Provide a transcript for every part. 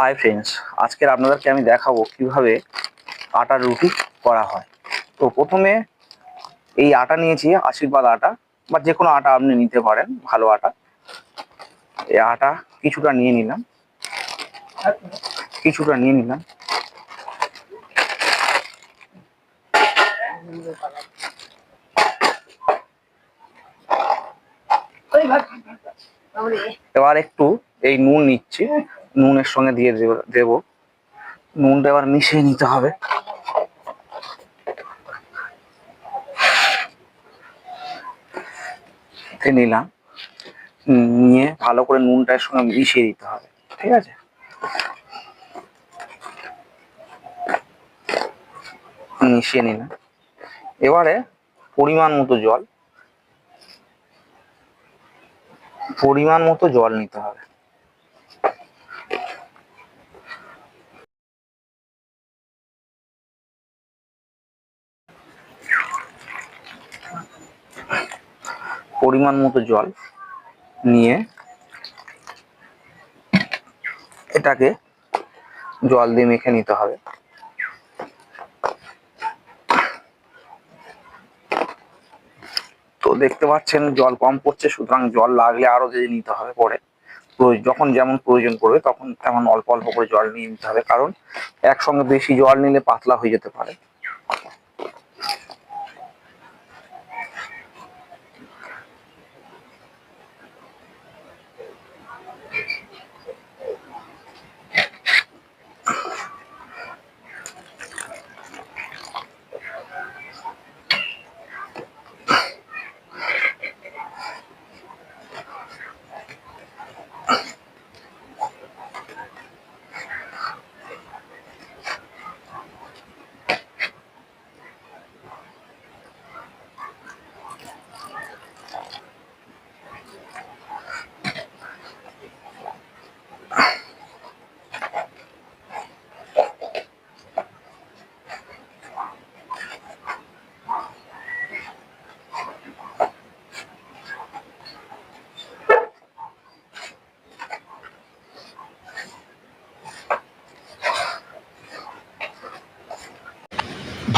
Hi friends আজকের আপনাদেরকে আমি দেখাবো কীভাবে আটার রুটি করা হয়। তো প্রথমে এই আটা নিয়েছি, আশীর্বাদ আটা, বা যে কোনো আটা আপনি নিতে পারেন, ভালো আটা। এই আটা কিছুটা নিয়ে নিলাম। কিছুটা নিয়ে নিলাম। এবার একটু এই নুন নিচ্ছি। নুনের সঙ্গে দিয়ে দেব- নুনটা এবার মিশিয়ে নিতে হবে। নিলাম। নিয়ে ভালো করে নুনটার সঙ্গে মিশিয়ে দিতে হবে, ঠিক আছে? মিশিয়ে নিলাম। এবারে পরিমাণ মতো জল, পরিমাণ মতো জল নিতে হবে। পরিমাণ মতো জল নিয়ে এটাকে জল দিয়ে মেখে নিতে হবে। তো দেখতে পাচ্ছেন জল কম পড়ছে, সুতরাং জল লাগলে আরও দিয়ে নিতে হবে পরে। যখন যেমন প্রয়োজন পড়বে তখন তেমন অল্প অল্প করে জল নিয়ে নিতে হবে, কারণ একসঙ্গে বেশি জল নিলে পাতলা হয়ে যেতে পারে।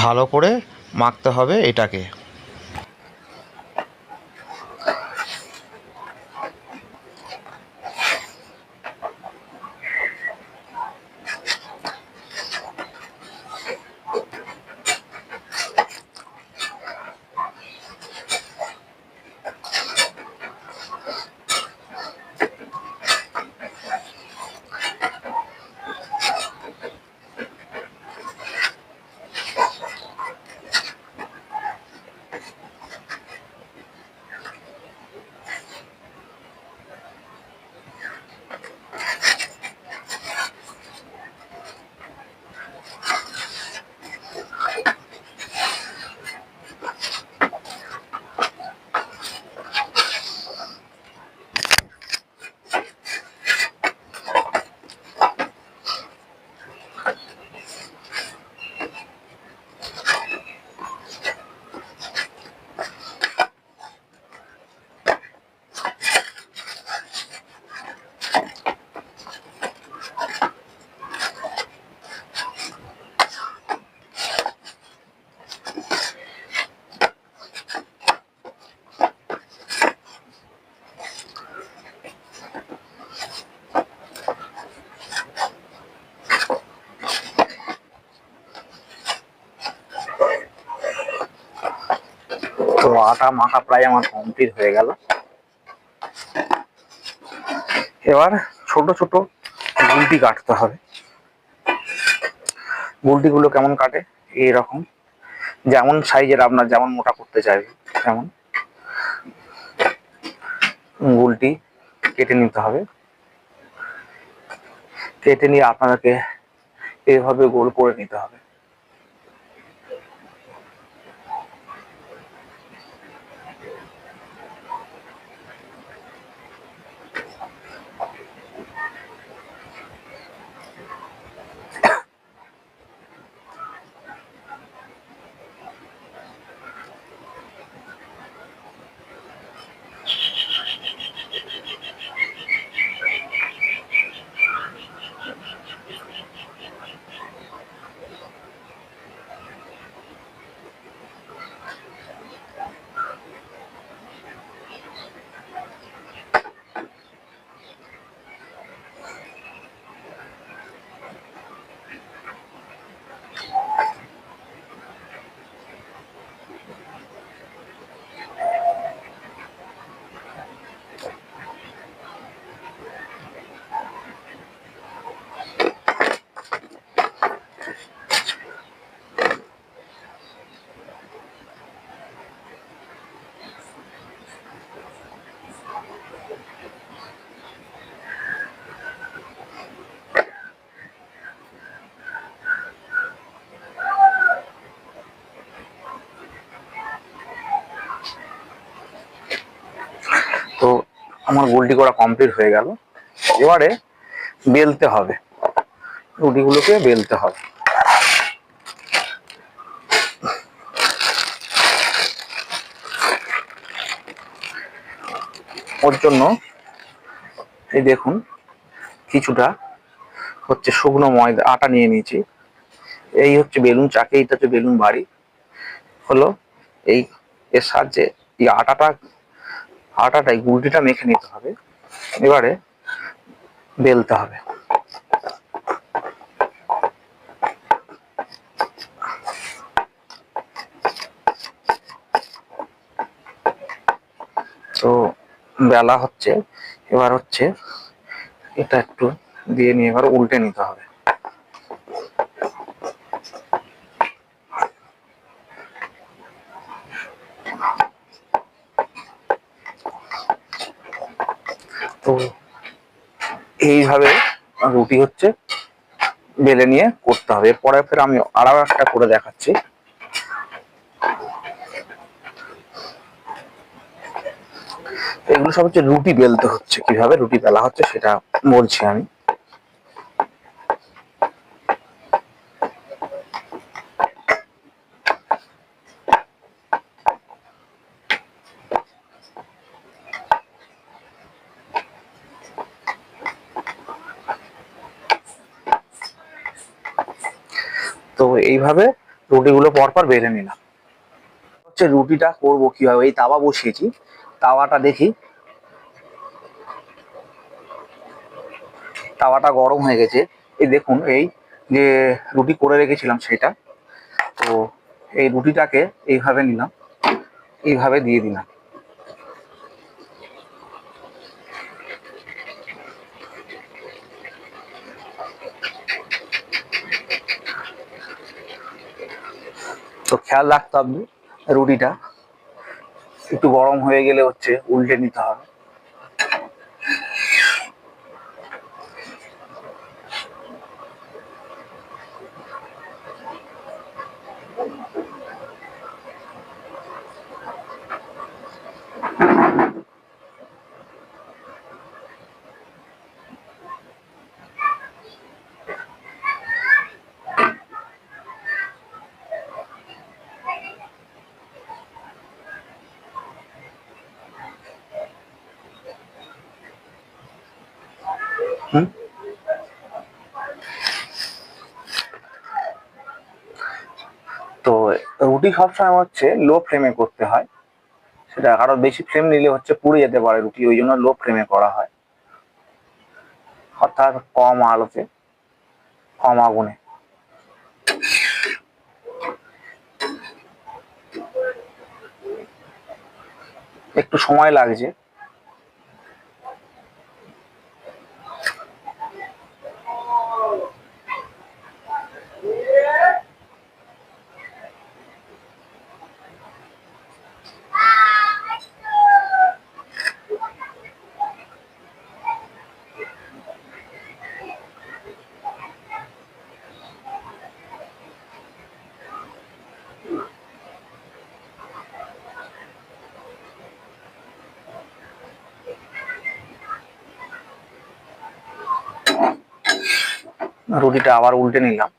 ভালো করে মাখতে হবে এটাকে। তো আটা মাখা প্রায় আমার কমপ্লিট হয়ে গেল। এবার ছোট ছোট গুলটি কাটতে হবে। গুলটিগুলো কেমন কাটে? এইরকম। যেমন সাইজের আপনার যেমন মোটা করতে চাইবে, তেমন। গুলটি কেটে নিতে হবে। কেটে নিয়ে আপনাদেরকে এইভাবে গোল করে নিতে হবে। আমার গোলটি করা কমপ্লিট হয়ে গেল। এবারে বেলতে হবে। রুটিগুলোকে বেলতে হবে। ওর জন্য এই দেখুন, কিছুটা হচ্ছে শুকনো ময়দা, আটা নিয়ে নিয়েছি। এই হচ্ছে বেলুন চাকে, এইটা হচ্ছে বেলুন বাড়ি। হলো এই এর সাহায্যে এই আটাটা আটাটাই গুলটিটা মেখে নিতে হবে। এবারে বেলতে হবে। তো বেলা হচ্ছে, এবার হচ্ছে এটা একটু দিয়ে নিয়ে এবার উল্টে নিতে হবে। তো এইভাবে রুটি হচ্ছে বেলে নিয়ে করতে হবে। এরপরে ফের আমি আরও একটা করে দেখাচ্ছি। এগুলো সব হচ্ছে রুটি বেলতে হচ্ছে। কীভাবে রুটি বেলা হচ্ছে সেটা বলছি আমি। তো এইভাবে রুটিগুলো পরপর বেলে নিলাম। হচ্ছে রুটিটা করব কীভাবে? এই তাওয়া বসিয়েছি। তাওয়াটা দেখি। তাওয়াটা গরম হয়ে গেছে। এই দেখুন, এই যে রুটি করে রেখেছিলাম সেটা। তো এই রুটিটাকে এইভাবে নিলাম। এইভাবে দিয়ে দিলাম। তো খেয়াল রাখতে হবে রুটিটা। একটু গরম হয়ে গেলে হচ্ছে উল্টে নিতে হবে। তো রুটি সবসময় হচ্ছে লো ফ্লেমে করতে হয়। সেটা আরও বেশি ফ্লেম নিলে হচ্ছে পুড়ে যেতে পারে রুটি, ওই জন্য লো ফ্লেমে করা হয়। অর্থাৎ কম আলোতে, কম আগুনে। একটু সময় লাগছে। রুটিটা আবার উল্টে নিলাম।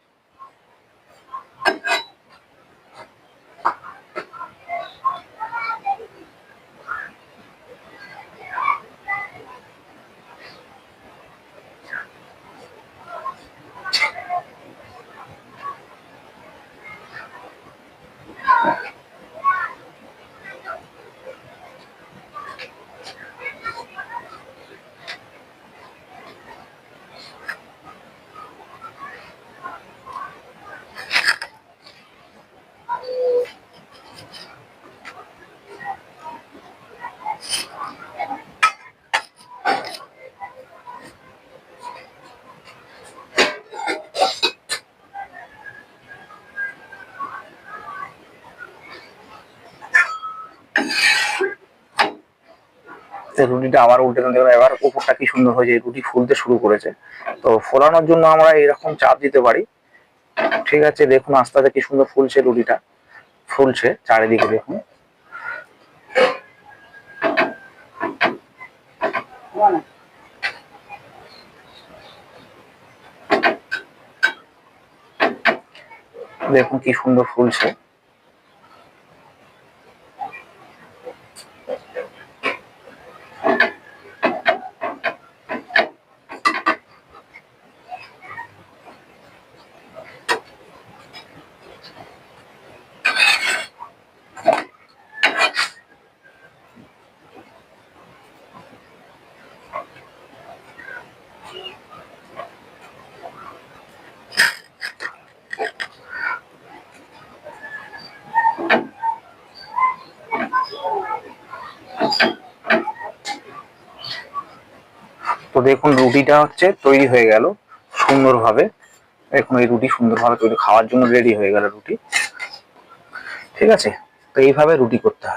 রুটিটা আবার উল্টে হবে এবার উপরটা কি সুন্দর হয়েছে রুটি ফুলতে শুরু করেছে। তো ফোলানোর জন্য আমরা এরকম চাপ দিতে পারি। ঠিক আছে, দেখুন আস্তে আস্তে কি সুন্দর ফুলছে রুটিটা। ফুলছে, চারিদিকে দেখুন। দেখুন কি সুন্দর ফুলছে। দেখুন রুটিটা হচ্ছে তৈরি হয়ে গেল সুন্দরভাবে। এখন এই রুটি সুন্দরভাবে তৈরি খাওয়ার জন্য রেডি হয়ে গেল রুটি। ঠিক আছে? তো এইভাবে রুটি করতে হয়।